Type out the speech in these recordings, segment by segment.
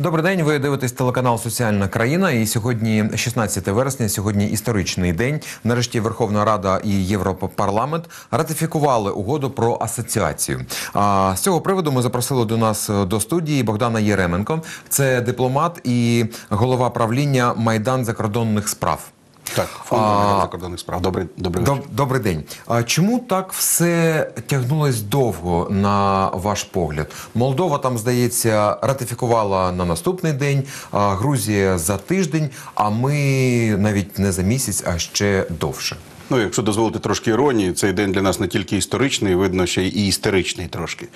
Добрий день. Ви дивитесь телеканал Соціальна країна. І сьогодні 16 вересня. Сьогодні історичний день. Нарешті Верховна Рада і Європарламент ратифікували угоду про асоціацію. А з цього приводу ми запросили до нас е, до студії Богдана Єременко. Це дипломат і голова правління Майдан закордонних справ. Так, фонд А, закордонних справ. Добрий, добрий Доб-. Добрий день. А чому так все тягнулось довго на ваш погляд? Молдова там здається ратифікувала на наступний день, а Грузія за тиждень. А ми навіть не за місяць, а ще довше. Ну, якщо дозволити трошки іронії, цей день для нас не тільки історичний, видно, ще і істеричний трошки.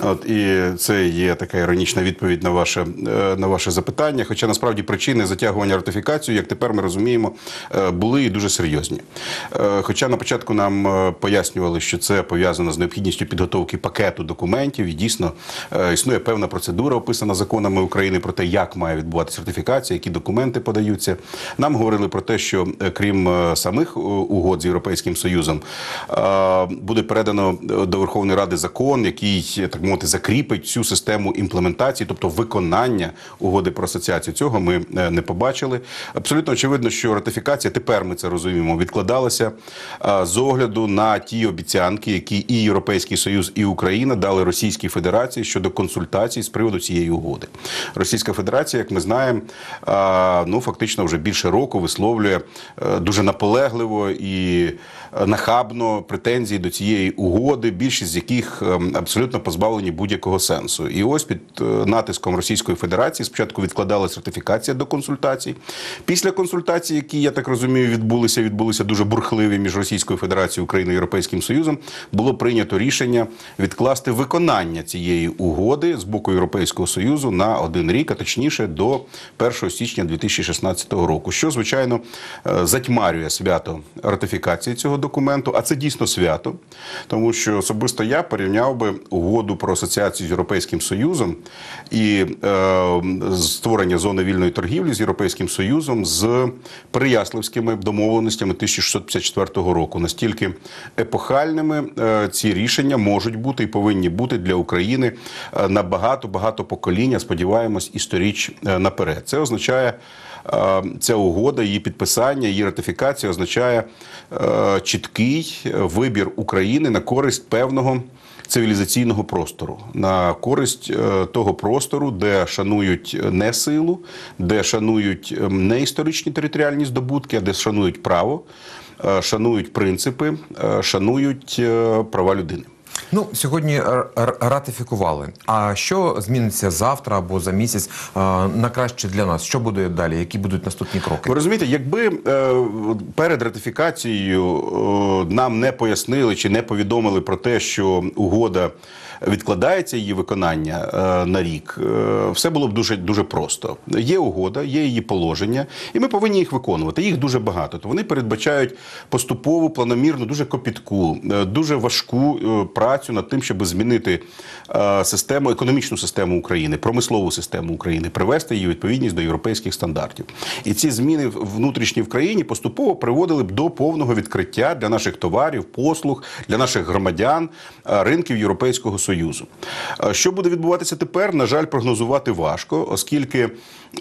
От і це є така іронічна відповідь на ваше е, на ваше запитання. Хоча насправді причини затягування ратифікації, як тепер ми розуміємо, е, були і дуже серйозні. Е, Хоча на початку нам пояснювали, що це пов'язано з необхідністю підготовки пакету документів, і дійсно існує певна процедура, описана законами України про те, як має відбуватися ратифікація, які документи подаються. Нам говорили про те, що крім самих е, з Європейським Союзом, е, буде передано е, до Верховної Ради закон, який так мовити закріпить всю систему імплементації, тобто виконання угоди про асоціацію. Цього ми е, не побачили. Абсолютно очевидно, що ратифікація тепер ми це розуміємо, відкладалася з огляду на ті обіцянки, які і Європейський Союз, і Україна дали Російській Федерації щодо консультацій з приводу цієї угоди. Російська Федерація, як ми знаємо, ну фактично вже більше року висловлює дуже наполегливо і е, нахабно претензії до цієї угоди, більшість з яких е, абсолютно позбавлені будь-якого сенсу. І ось під е, натиском Російської Федерації спочатку відкладалась ратифікація до консультацій. Після консультацій, які я так розумію, відбулися, відбулися дуже бурхливі між Російською Федерацією Україною і Європейським Союзом. Було прийнято рішення відкласти виконання цієї угоди з боку Європейського Союзу на один рік, а точніше до 1 січня 2016 року, що звичайно затьмарює свято ратифікації цього документу. А це дійсно свято, тому що особисто я порівняв би угоду про асоціацію з Європейським Союзом і е, створення зони вільної торгівлі з Європейським Союзом з Переяславськими домовленостями 1654 року. Настільки епохальними е, ці рішення можуть бути і повинні бути для України е, на багато багато покоління. Сподіваємось, і сторіч е, наперед. Це означає. Е, Ця угода, її підписання, її ратифікація означає е, чіткий вибір України на користь певного цивілізаційного простору, на користь е, того простору, де шанують не силу, де шанують е, не історичні територіальні здобутки, а де шанують право, шанують принципи, шанують права людини. Ну сьогодні ратифікували. А що зміниться завтра або за місяць на краще для нас? Що буде далі? Які будуть наступні кроки? Ви розумієте, якби е, перед ратифікацією е, нам не пояснили чи не повідомили про те, що угода відкладається її виконання е, на рік, е, все було б дуже дуже просто. Є угода, є її положення, і ми повинні їх виконувати. Їх дуже багато. То вони передбачають поступову, планомірну, дуже копітку, е, дуже важку працю над тим, щоб змінити систему, економічну систему України, промислову систему України, привести її відповідність до європейських стандартів. І ці зміни внутрішні в країні поступово приводили б до повного відкриття для наших товарів, послуг, для наших громадян ринків Європейського Союзу. Е, Що буде відбуватися тепер? На жаль, прогнозувати важко, оскільки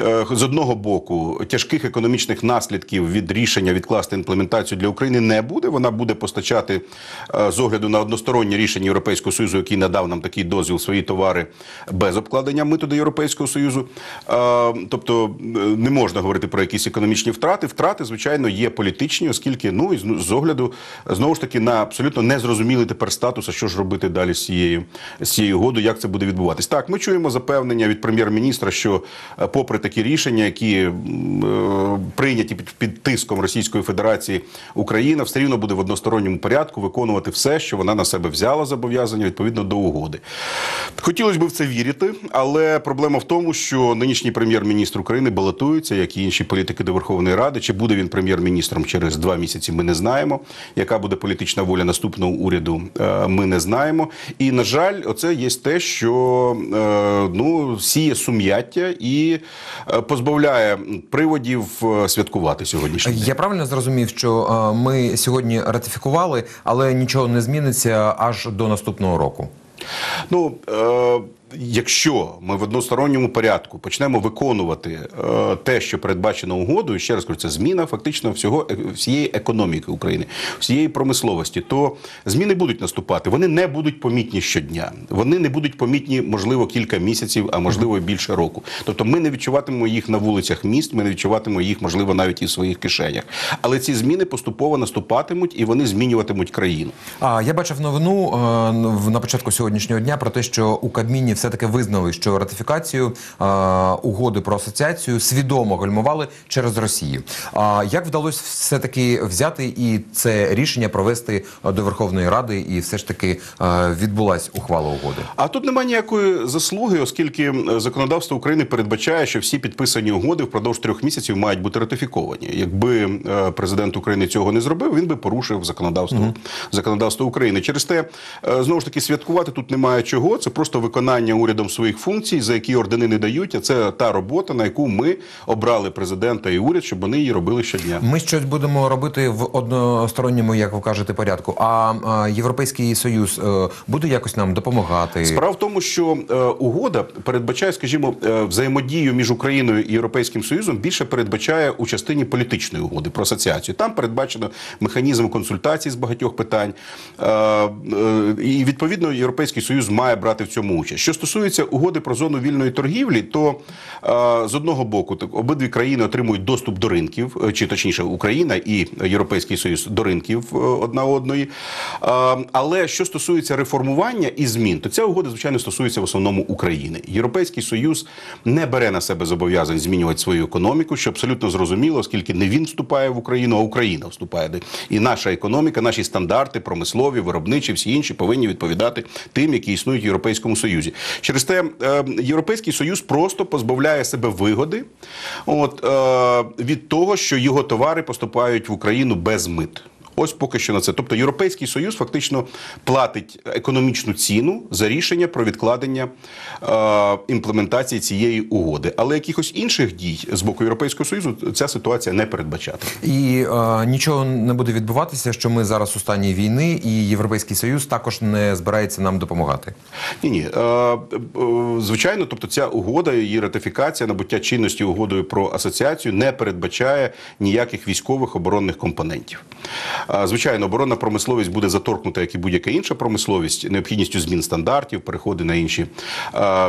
е, з одного боку тяжких економічних наслідків від рішення відкласти імплементацію для України не буде. Вона буде постачати е, з огляду на одностороннє рішення Європейського Союзу, який надав нам такий дозвіл свої товари без обкладення миту до Європейського Союзу. Е, Тобто не можна говорити про якісь економічні втрати. Втрати, звичайно, є політичні, оскільки ну і з огляду знову ж таки на абсолютно незрозумілий тепер статус, а що ж робити далі з цією з цією угодою, як це буде відбуватись. Так, ми чуємо запевнення від прем'єр-міністра, що е, попри такі рішення, які е, прийняті під, під тиском Російської Федерації, Україна все рівно буде в односторонньому порядку виконувати все, що вона на себе взяла зобов'язання відповідно до угоди. Хотілося б в це вірити, але проблема в тому, що нинішній прем'єр-міністр України балотується, як і інші політики до Верховної Ради. Чи буде він прем'єр-міністром через два місяці? Ми не знаємо. Яка буде політична воля наступного уряду? е, Ми не знаємо. І на жаль, оце є те, що е, ну сіє сум'яття і е, позбавляє приводів е, святкувати сьогоднішній день. Я правильно зрозумів, що ми сьогодні ратифікували, але нічого не зміниться аж до наступного року. Ну Якщо ми в односторонньому порядку почнемо виконувати е, те, що передбачено угодою, ще раз кажу, це зміна фактично всього е, всієї економіки України, всієї промисловості, то зміни будуть наступати. Вони не будуть помітні щодня. Вони не будуть помітні, можливо, кілька місяців, а можливо і більше року. Тобто, ми не відчуватимемо їх на вулицях міст, ми не відчуватимемо їх, можливо, навіть і в своїх кишенях. Але ці зміни поступово наступатимуть і вони змінюватимуть країну. А я бачив новину е, на початку сьогоднішнього дня про те, що у Кабміні все-таки визнали, що ратифікацію е, угоди про асоціацію свідомо гальмували через Росію. А як вдалося все-таки взяти і це рішення провести е, до Верховної Ради, і все ж таки е, відбулась ухвала угоди? А тут немає ніякої заслуги, оскільки законодавство України передбачає, що всі підписані угоди впродовж трьох місяців мають бути ратифіковані. Якби е, президент України цього не зробив, він би порушив законодавство законодавство України. Через те е, знову ж таки святкувати тут немає чого. Це просто виконання урядом своїх функцій, за які ордени не дають. А це та робота, на яку ми обрали президента і уряд, щоб вони її робили щодня. Ми щось будемо робити в односторонньому, як ви кажете, порядку. А, Європейський Союз е, буде якось нам допомагати? Справа в тому, що е, угода передбачає, скажімо, е, взаємодію між Україною і Європейським Союзом більше передбачає у частині політичної угоди про асоціацію. Там передбачено механізм консультацій з багатьох питань, і відповідно Європейський Союз має брати в цьому участь. Що стосується угоди про зону вільної торгівлі, то е, з одного боку так, обидві країни отримують доступ до ринків, е, чи точніше Україна і Європейський Союз до ринків е, одна одної. Але що стосується реформування і змін, то ця угода, звичайно, стосується в основному України. Європейський Союз не бере на себе зобов'язань змінювати свою економіку, що абсолютно зрозуміло, оскільки не він вступає в Україну, а Україна вступає. І наша економіка, наші стандарти, промислові, виробничі, всі інші повинні відповідати тим, які існують в Європейському Союзі. Через те е, Європейський Союз просто позбавляє себе вигоди от, е, від того, що його товари поступають в Україну без мит. Ось поки що на це. Тобто Європейський Союз фактично платить економічну ціну за рішення про відкладення е, імплементації цієї угоди. Але якихось інших дій з боку Європейського Союзу ця ситуація не передбачатиме. І е, нічого не буде відбуватися, що ми зараз у стані війни, і Європейський Союз також не збирається нам допомагати. Ні, ні. Е, е, звичайно, тобто ця угода, її ратифікація, набуття чинності угодою про асоціацію не передбачає ніяких військових оборонних компонентів. Звичайно, оборонна промисловість буде заторкнута, як і будь-яка інша промисловість, необхідністю змін стандартів, переходи на інші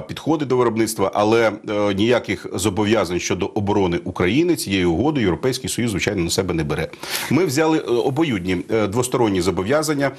підходи до виробництва, але е, ніяких зобов'язань щодо оборони України цією угодою Європейський Союз, звичайно, на себе не бере. Ми взяли е, обоюдні е, двосторонні зобов'язання.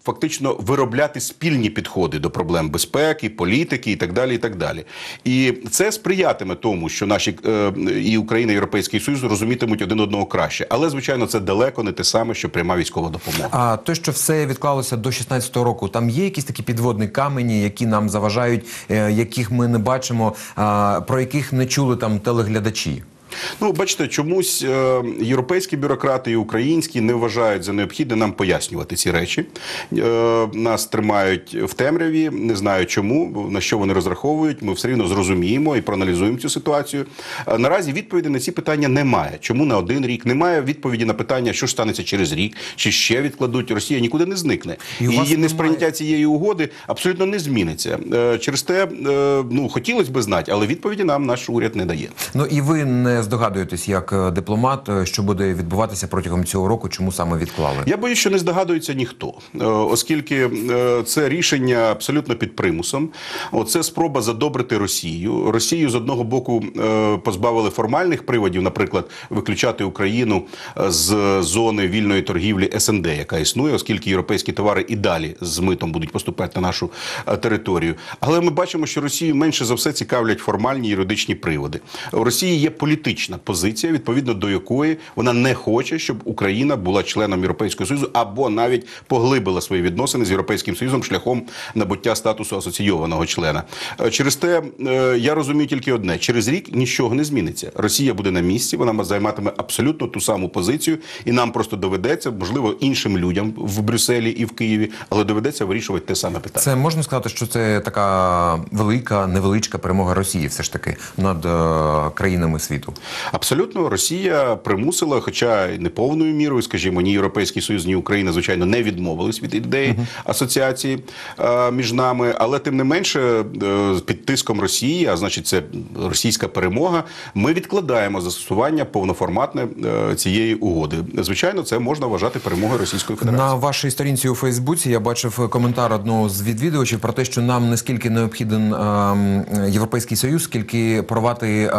Е, Фактично виробляти спільні підходи до проблем безпеки, політики і так далі. І так далі. І це сприятиме тому, що наші е, і Україна, і Європейський Союз розумітимуть один одного краще. Але звичайно, це далеко не те саме, що пряма військова допомога. А те, що все відклалося до 16-го року, там є якісь такі підводні камені, які нам заважають, е, яких ми не бачимо, а, про яких не чули там телеглядачі. Ну, бачите, чомусь е, європейські бюрократи і українські не вважають за необхідне нам пояснювати ці речі. Е, нас тримають в темряві, не знаю чому, на що вони розраховують. Ми все рівно зрозуміємо і проаналізуємо цю ситуацію. Е, наразі відповіді на ці питання немає. Чому на один рік? Немає відповіді на питання, що ж станеться через рік, чи ще відкладуть. Росія нікуди не зникне. І її несприйняття цієї угоди абсолютно не зміниться. Через те, ну хотілося б знати, але відповіді нам наш уряд не дає. Ну і ви не здогадуєтесь, як е, дипломат, е, що буде відбуватися протягом цього року, чому саме відклали? Я боюсь, що не здогадується ніхто, Е, оскільки це рішення абсолютно під примусом. Це спроба задобрити Росію. Росію з одного боку позбавили формальних приводів, наприклад, виключати Україну з зони вільної торгівлі СНД, яка існує, оскільки європейські товари і далі з митом будуть поступати на нашу територію. Але ми бачимо, що Росію менше за все цікавлять формальні юридичні приводи. У Росії є політична позиція, відповідно до якої вона не хоче, щоб Україна була членом Європейського Союзу або навіть поглибила свої відносини з Європейським Союзом шляхом набуття статусу асоційованого члена. Е, Через те е, я розумію тільки одне: через рік нічого не зміниться. Росія буде на місці, вона займатиме абсолютно ту саму позицію, і нам просто доведеться, можливо, іншим людям в Брюсселі і в Києві, але доведеться вирішувати те саме питання. Це можна сказати, що це така велика, невеличка перемога Росії, все ж таки над е, країнами світу. Абсолютно, Росія примусила, хоча й не повною мірою, скажімо, ні Європейський Союз, ні Україна, звичайно, не відмовились від ідеї асоціації е, між нами, але тим не менше, е, під тиском Росії, а значить, це російська перемога. Ми відкладаємо застосування повноформатне е, цієї угоди. Звичайно, це можна вважати перемогою Російської Федерації. На вашій сторінці у Фейсбуці я бачив коментар одного з відвідувачів про те, що нам не скільки необхіден ем, Європейський Союз, скільки порвати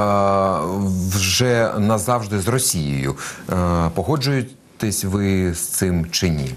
вже назавжди з Росією. Е, погоджуєтесь ви з цим чи ні?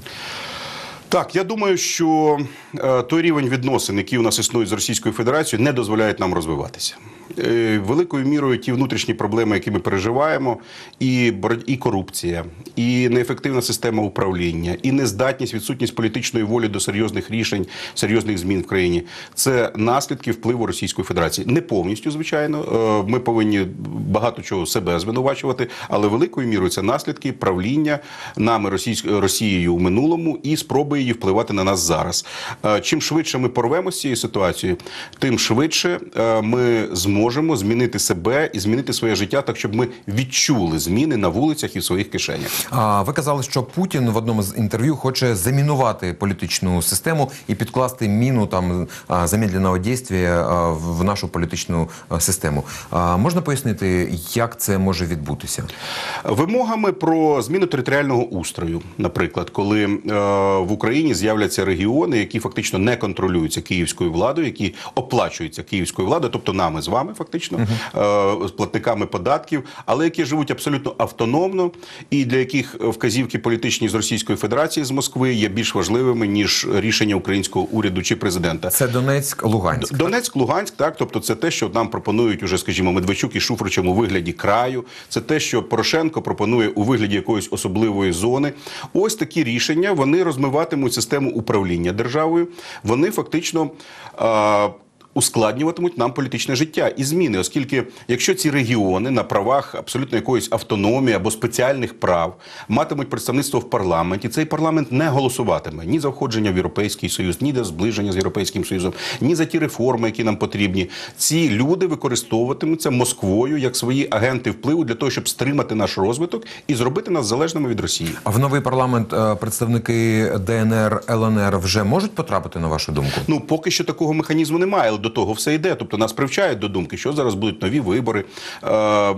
Так, я думаю, що е, той рівень відносин, які у нас існують з Російською Федерацією, не дозволяє нам розвиватися. Е, великою мірою ті внутрішні проблеми, які ми переживаємо, і і корупція, і неефективна система управління, і нездатність, відсутність політичної волі до серйозних рішень, серйозних змін в країні це наслідки впливу Російської Федерації. Не повністю, звичайно. Е, Ми повинні багато чого себе звинувачувати, але великою мірою це наслідки правління нами Російськ- Росією у минулому і спроби її впливати на нас зараз. Е, Чим швидше ми порвемося з цією ситуацією, тим швидше ми зможемо змінити себе і змінити своє життя так, щоб ми відчули зміни на вулицях і в своїх кишенях. А ви казали, що Путін в одному з інтерв'ю хоче замінувати політичну систему і підкласти міну там замедленого дійства в нашу політичну систему. А, можна пояснити, як це може відбутися? Вимогами про зміну територіального устрою, наприклад, коли е, в Україні з'являться регіони, які фактично не контролюються київською владою, які оплачуються київською владою, тобто нами з вами, фактично, е, з платниками податків, але які живуть абсолютно автономно, і для яких вказівки політичні з Російської Федерації з Москви є більш важливими ніж рішення українського уряду чи президента. Це Донецьк, Луганськ. Донецьк, Луганськ, так, тобто це те, що нам пропонують уже, скажімо, Медведчук і Шуфричем у вигляді краю. Це те, що Порошенко пропонує у вигляді якоїсь особливої зони. Ось такі рішення вони розмиватимуть систему управління державою. Вони фактично. А, Ускладнюватимуть нам політичне життя і зміни, оскільки якщо ці регіони на правах абсолютно якоїсь автономії або спеціальних прав матимуть представництво в парламенті, цей парламент не голосуватиме ні за входження в європейський союз, ні за зближення з європейським союзом, ні за ті реформи, які нам потрібні. Ці люди використовуватимуться Москвою як свої агенти впливу для того, щоб стримати наш розвиток і зробити нас залежними від Росії. А в новий парламент е, представники ДНР, ЛНР вже можуть потрапити на вашу думку? Ну поки що такого механізму немає, до того все йде. Тобто нас привчають до думки, що зараз будуть нові вибори е,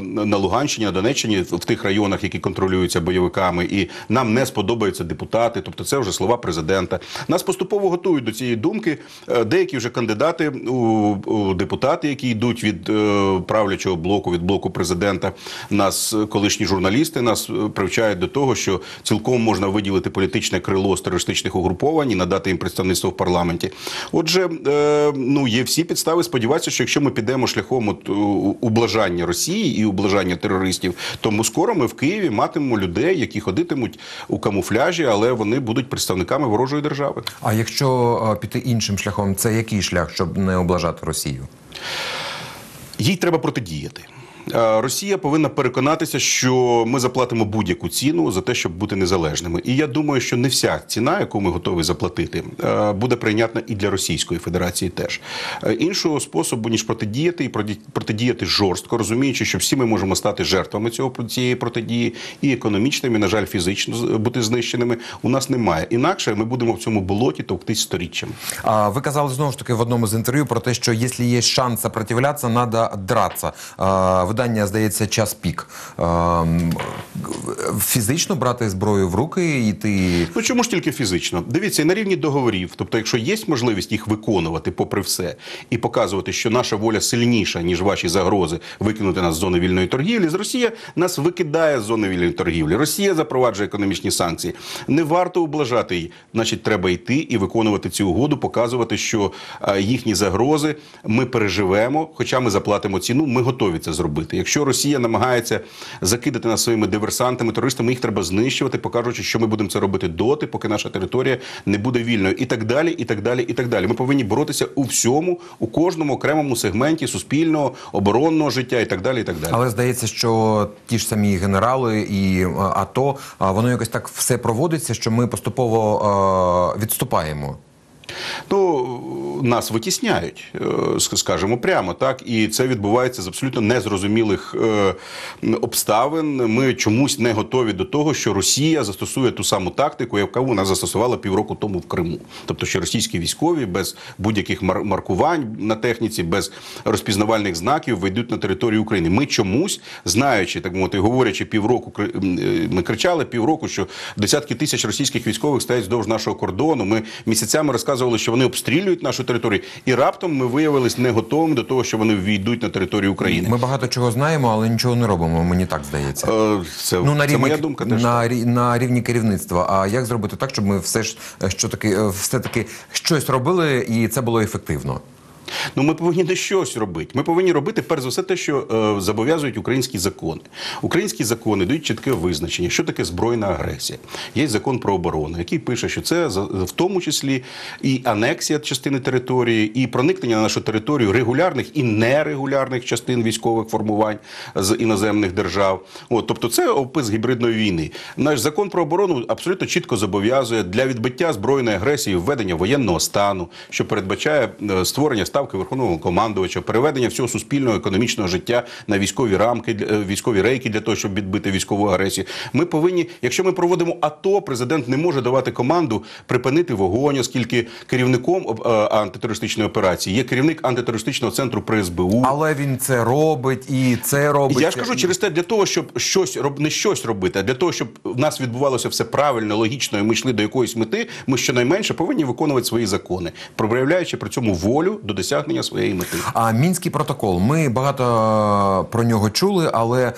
на Луганщині, на Донеччині, в тих районах, які контролюються бойовиками, і нам не сподобаються депутати. Тобто, це вже слова президента. Нас поступово готують до цієї думки. Е, Деякі вже кандидати у, депутати, які йдуть від е, правлячого блоку, від блоку президента. Нас е, колишні журналісти нас е, привчають до того, що цілком можна виділити політичне крило з терористичних угруповань і надати їм представництво в парламенті. Отже, е, ну є всі підстави сподіватися, що якщо ми підемо шляхом от, ублажання Росії і ублажання терористів, тому скоро ми в Києві матимемо людей, які ходитимуть у камуфляжі, але вони будуть представниками ворожої держави. А якщо е, піти іншим шляхом, це який шлях, щоб не облажати Росію? Їй треба протидіяти. Е, Росія повинна переконатися, що ми заплатимо будь-яку ціну за те, щоб бути незалежними. І я думаю, що не вся ціна, яку ми готові заплатити, е, буде прийнятна і для Російської Федерації теж. Е, Іншого способу ніж протидіяти і протидіяти жорстко, розуміючи, що всі ми можемо стати жертвами цього цієї протидії, і економічними, і, на жаль, фізично бути знищеними. У нас немає. Інакше ми будемо в цьому болоті товктись сторіччями. А ви казали знову ж таки в одному з інтерв'ю про те, що якщо є шанс сопротивлятися, треба драться. А, видання здається час пік. Фізично брати зброю в руки і йти. Ну чому ж тільки фізично? Дивіться, на рівні договорів. Тобто, якщо є можливість їх виконувати попри все і показувати, що наша воля сильніша, ніж ваші загрози викинути нас з зони вільної торгівлі, з Росія нас викидає з зони вільної торгівлі. Росія запроваджує економічні санкції. Не варто облажати її. Значить, треба йти і виконувати цю угоду, показувати, що е, їхні загрози ми переживемо, хоча ми заплатимо ціну. Ми готові це зробити. Якщо Росія намагається закидати нас своїми диверсантами, терористами, їх треба знищувати, покажучи, що ми будемо це робити доти, поки наша територія не буде вільною, і так далі, і так далі, і так далі. Ми повинні боротися у всьому, у кожному окремому сегменті суспільного, оборонного життя, і так далі. І так далі. Але здається, що ті ж самі генерали і е, АТО, воно якось так все проводиться, що ми поступово е, відступаємо. Ну нас витісняють, е, скажімо прямо так, і це відбувається з абсолютно незрозумілих е, обставин. Ми чомусь не готові до того, що Росія застосує ту саму тактику, яку вона застосувала півроку тому в Криму. Тобто, що російські військові без будь-яких мар- маркувань на техніці, без розпізнавальних знаків вийдуть на територію України. Ми чомусь, знаючи, так мовити, говорячи півроку, е, ми кричали півроку, що десятки тисяч російських військових стоять вздовж нашого кордону. Ми місяцями розказували, що вони обстрілюють нашу територію, і раптом ми виявились не готовими до того, що вони ввійдуть на територію України. Ми багато чого знаємо, але нічого не робимо. Мені так здається. Е, Це, Ну, на це рівні, моя думка теж. на, на рівні керівництва. А як зробити так, щоб ми все ж е, що таки, е, все таки щось робили, і це було ефективно? Ну, ми повинні не щось робити. Ми повинні робити перш за все те, що е, зобов'язують українські закони. Українські закони дають чітке визначення, що таке збройна агресія. Є закон про оборону, який пише, що це в тому числі і анексія частини території, і проникнення на нашу територію регулярних і нерегулярних частин військових формувань з іноземних держав. От, тобто, це опис гібридної війни. Наш закон про оборону абсолютно чітко зобов'язує для відбиття збройної агресії введення воєнного стану, що передбачає е, створення ставки верховного командувача, переведення всього суспільного економічного життя на військові рамки, е, військові рейки для того, щоб відбити військову агресію. Ми повинні, якщо ми проводимо АТО, президент не може давати команду припинити вогонь, оскільки керівником е, антитерористичної операції є керівник антитерористичного центру при СБУ. Але він це робить і це робить. Я ж кажу через те, для того, щоб щось роб не щось робити, а для того, щоб в нас відбувалося все правильно, логічно, і ми йшли до якоїсь мети, ми щонайменше повинні виконувати свої закони, проявляючи при цьому волю до досягнення своєї мети. А мінський протокол. Ми багато е, про нього чули, але е,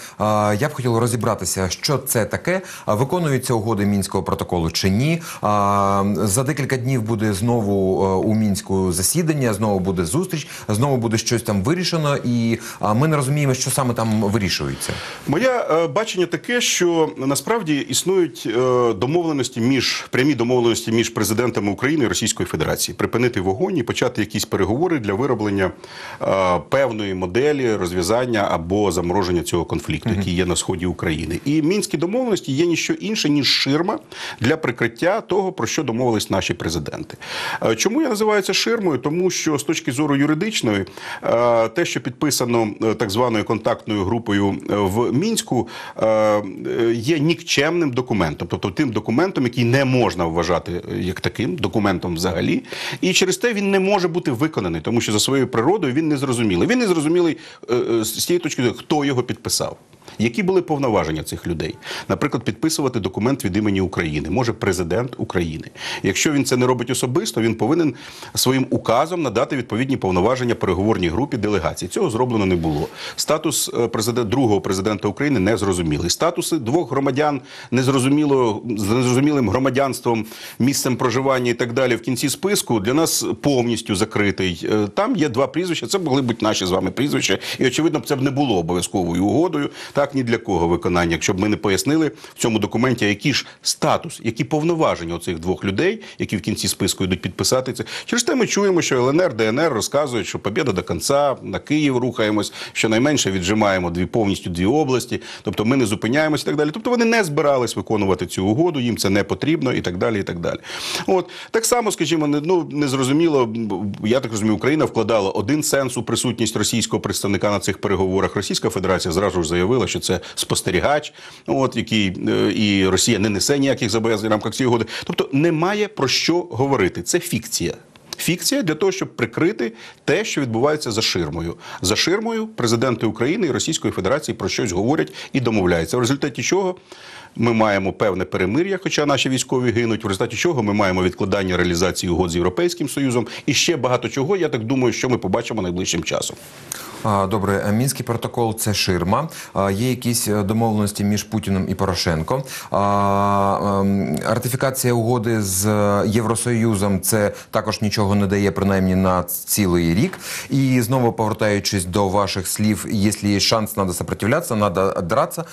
я б хотів розібратися, що це таке. А Виконуються угоди мінського протоколу чи ні? А, За декілька днів буде знову е, у мінську засідання, знову буде зустріч, знову буде щось там вирішено, і а, ми не розуміємо, що саме там вирішується. Моє бачення таке, що насправді існують домовленості між прямі домовленості між президентами України і Російської Федерації припинити вогонь і почати якісь переговори для вироблення е, певної моделі розв'язання або замороження цього конфлікту, який є на сході України. І мінські домовленості є ніщо інше ніж ширма для прикриття того, про що домовились наші президенти. Е, Чому я називаю це ширмою? Тому що з точки зору юридичної, е, те, що підписано е, так званою контактною групою е, в мінську, е, е, є нікчемним документом, тобто тим документом, який не можна вважати як таким документом взагалі, і через те він не може бути виконаний, тому що за своєю природою він не зрозумілий. Він не зрозумілий е, е, з тієї точки, зору, хто його підписав. Які були повноваження цих людей? Наприклад, підписувати документ від імені України може президент України. Якщо він це не робить особисто, він повинен своїм указом надати відповідні повноваження переговорній групі делегації. Цього зроблено не було. Статус е, президент другого президента України не зрозумілий. Статуси двох громадян незрозуміло з незрозумілим громадянством, місцем проживання і так далі. В кінці списку для нас повністю закритий. Там є два прізвища. Це могли бути наші з вами прізвища, і очевидно, це б не було обов'язковою угодою. Так ні для кого виконання, якщо б ми не пояснили в цьому документі, який ж статус, які повноваження у цих двох людей, які в кінці списку йдуть підписати це. Через те ми чуємо, що ЛНР, ДНР розказують, що побіда до кінця, на Київ рухаємось, що найменше віджимаємо дві повністю дві області. Тобто ми не зупиняємось і так далі. Тобто вони не збирались виконувати цю угоду, їм це не потрібно і так далі. І так далі. От так само, скажімо, не ну незрозуміло. Я так розумію, Україна вкладала один сенс у присутність російського представника на цих переговорах. Російська Федерація зразу ж заявила, що це спостерігач, от який е, і Росія не несе ніяких зобов'язань в рамках цієї угоди. Тобто немає про що говорити. Це фікція. Фікція для того, щоб прикрити те, що відбувається за ширмою. За ширмою президенти України і Російської Федерації про щось говорять і домовляються. В результаті чого ми маємо певне перемир'я, хоча наші військові гинуть. В результаті чого ми маємо відкладання реалізації угод з Європейським Союзом і ще багато чого. Я так думаю, що ми побачимо найближчим часом. Добре, е, мінський протокол це ширма. Є якісь е, домовленості між Путіним і Порошенко. Ем, Ратифікація угоди з е, Євросоюзом це також нічого не дає, принаймні на цілий рік. І знову повертаючись до ваших слів, якщо є шанс, треба сопротивлятися, треба дратися.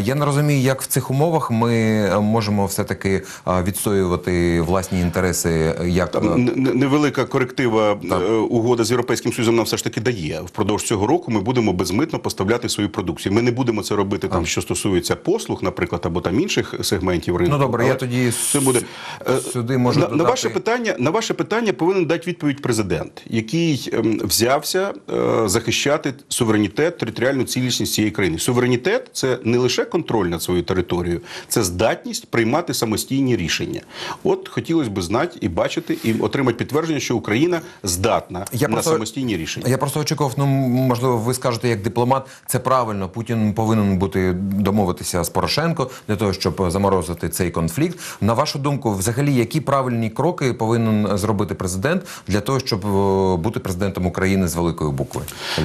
Я не розумію, як в цих умовах ми можемо все-таки відстоювати власні інтереси. Як Там невелика коректива е, угода з Європейським Союзом нам все ж таки дає впродовж цього року ми будемо безмитно поставляти свою продукцію. Ми не будемо це робити там, що стосується послуг, наприклад, або там інших сегментів ринку. Ну, добре, я тоді це буде Е, сюди можу на, на ваше питання. На ваше питання повинен дати відповідь президент, який ем, взявся е, захищати суверенітет, територіальну цілісність цієї країни. Суверенітет це не лише контроль над своєю територією, це здатність приймати самостійні рішення. От хотілося б знати і бачити, і отримати підтвердження, що Україна здатна Я на просто- самостійні рішення. Я просто очікував, ну можливо, ви скажете як дипломат, це правильно. Путін повинен бути домовитися з Порошенко для того, щоб заморозити цей конфлікт. На вашу думку, взагалі, які правильні кроки повинен зробити президент для того, щоб е, бути президентом України з великої букви?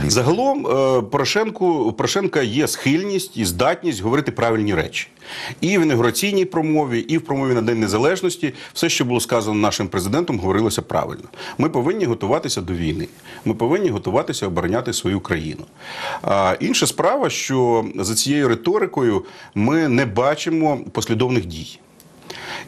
Загалом е, Порошенку Порошенка є схильність і здатність говорити правильні речі. І в інаугураційній промові, і в промові на День Незалежності все, що було сказано нашим президентом, говорилося правильно. Ми повинні готуватися до війни. Ми повинні готуватися обороняти свою країну. А інша справа, що за цією риторикою ми не бачимо послідовних дій.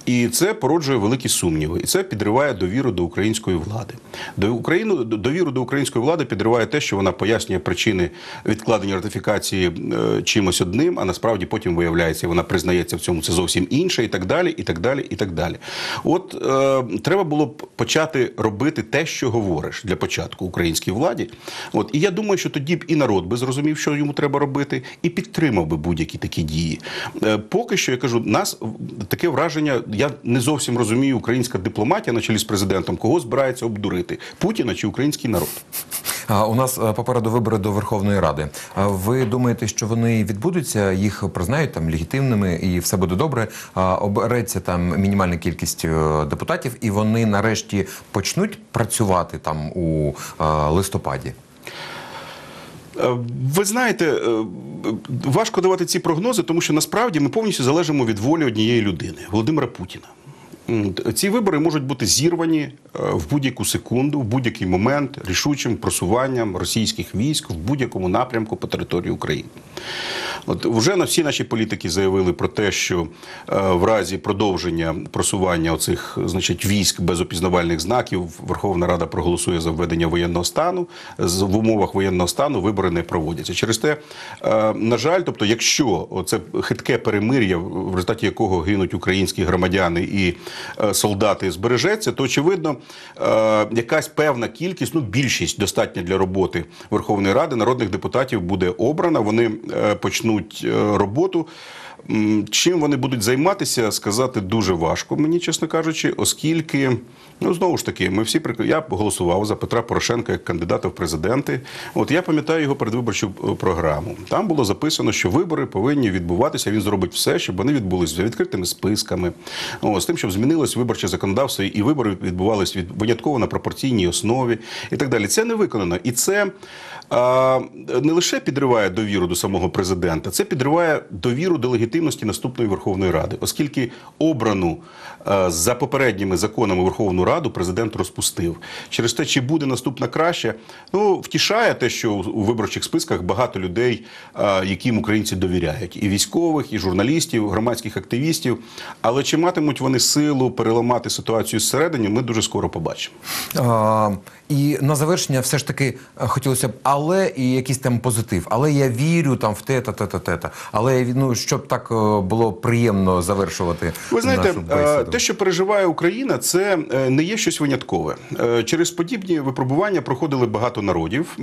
І це породжує великі сумніви, і це підриває довіру до української влади. До Україну довіру до української влади підриває те, що вона пояснює причини відкладення ратифікації е, чимось одним, а насправді потім виявляється, вона признається в цьому це зовсім інше, і так далі, і так далі, і так далі. От е, треба було б почати робити те, що говориш для початку українській владі. От і я думаю, що тоді б і народ би зрозумів, що йому треба робити, і підтримав би будь-які такі дії. Е, Поки що я кажу, нас таке враження. Я не зовсім розумію українська дипломатія на чолі з президентом, кого збирається обдурити Путіна чи український народ. А, У нас е, попереду вибори до Верховної Ради. А Ви думаєте, що вони відбудуться? Їх признають там легітимними і все буде добре. А, Обереться там мінімальна кількість е, депутатів, і вони нарешті почнуть працювати там у е, листопаді. Е, Ви знаєте, е, важко давати ці прогнози, тому що насправді ми повністю залежимо від волі однієї людини Володимира Путіна. Ці вибори можуть бути зірвані е, в будь-яку секунду, в будь-який момент рішучим просуванням російських військ в будь-якому напрямку по території України. От вже на всі наші політики заявили про те, що е, в разі продовження просування оцих значить військ без опізнавальних знаків Верховна Рада проголосує за введення воєнного стану. В умовах воєнного стану вибори не проводяться. Через те, е, на жаль, тобто, якщо це хитке перемир'я, в результаті якого гинуть українські громадяни і е, солдати, збережеться, то очевидно е, якась певна кількість, ну більшість достатня для роботи Верховної Ради народних депутатів буде обрана. Вони е, почнуть роботу. Чим вони будуть займатися, сказати дуже важко, мені чесно кажучи, оскільки ну знову ж таки, ми всі я голосував за Петра Порошенка як кандидата в президенти. От я пам'ятаю його передвиборчу програму. Там було записано, що вибори повинні відбуватися. Він зробить все, щоб вони відбулися за відкритими списками. О, з тим, щоб змінилось виборче законодавство, і вибори відбувалися від винятково на пропорційній основі і так далі. Це не виконано, і це. А, не лише підриває довіру до самого президента, це підриває довіру до легітимності наступної Верховної Ради, оскільки обрану а, за попередніми законами Верховну Раду президент розпустив. Через те, чи буде наступна краще, ну втішає те, що у виборчих списках багато людей, а, яким українці довіряють, і військових, і журналістів, громадських активістів. Але чи матимуть вони силу переламати ситуацію зсередині, ми дуже скоро побачимо. А, і на завершення все ж таки е, хотілося б, але і якийсь там позитив. Але я вірю там в те, та та та та та. Але ну щоб так е, було приємно завершувати. Ви знаєте, нашу е, те, що переживає Україна, це не є щось виняткове. Через подібні випробування проходили багато народів,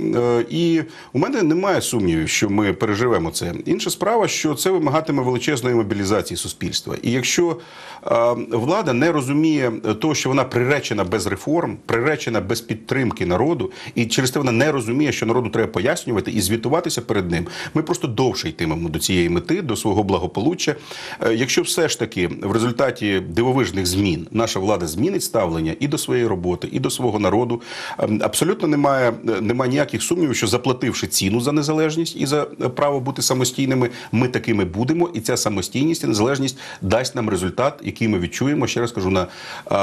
і у мене немає сумнівів, що ми переживемо це. Інша справа, що це вимагатиме величезної мобілізації суспільства. І якщо е, влада не розуміє того, що вона приречена без реформ, приречена без підтримки народу, і через те вона не розуміє, що народу треба пояснювати і звітуватися перед ним, ми просто довше йтимемо до цієї мети, до свого благополуччя. Е, Якщо все ж таки в результаті дивовижних змін наша влада змінить ставлення і до своєї роботи, і до свого народу, ем, абсолютно немає, е, немає ніяких сумнівів, що заплативши ціну за незалежність і за е, право бути самостійними, ми такими будемо, і ця самостійність і незалежність дасть нам результат, який ми відчуємо. Ще раз кажу на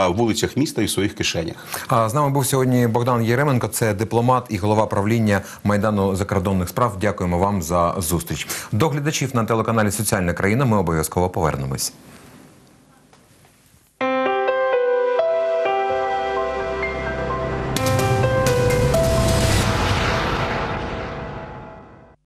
вулицях міста і в своїх кишенях. А з нами був сьогодні Богдан Єременко, це дипломат і голова правління майдану закордонних справ. Дякуємо вам за зустріч. До глядачів на телеканалі Соціальна країна. Ми обов'язково повернемось.